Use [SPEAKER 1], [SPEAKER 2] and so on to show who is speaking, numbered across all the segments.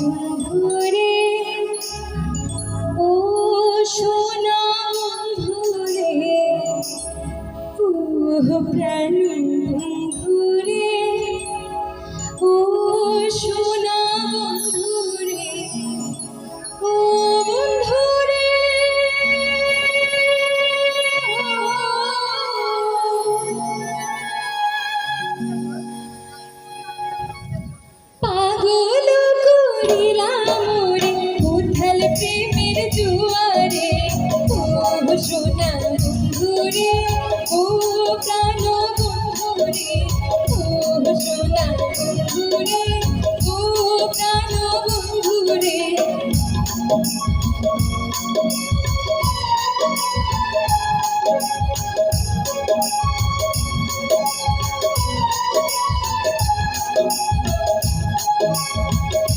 [SPEAKER 1] বন্ধুরে ও সোনা বন্ধুরে ও প্রাণ বন্ধুরে ও প্রাণ বন্ধুরে ও সোনা বন্ধুরে ও প্রাণ বন্ধুরে মনটা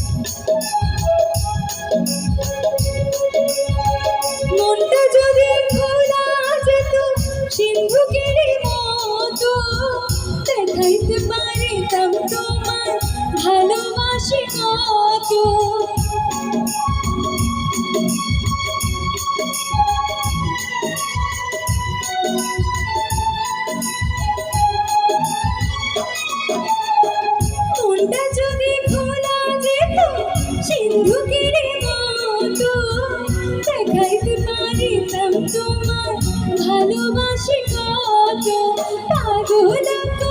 [SPEAKER 1] তোমার ভালোবাসি কত পাগল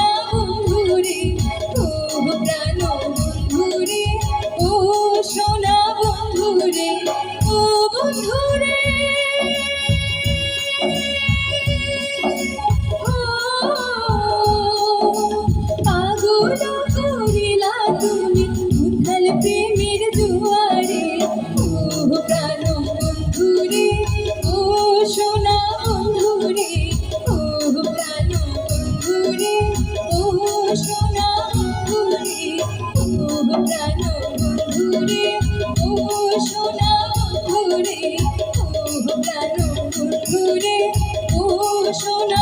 [SPEAKER 1] প্রেমের ও প্রাণ বন্ধুরে, ও সোনা বন্ধুরে ও প্রাণ বন্ধুরে, ও সোনা বন্ধুরে ও প্রাণ বন্ধুরে, ও সোনা বন্ধুরে ও প্রাণ বন্ধুরে, ও সোনা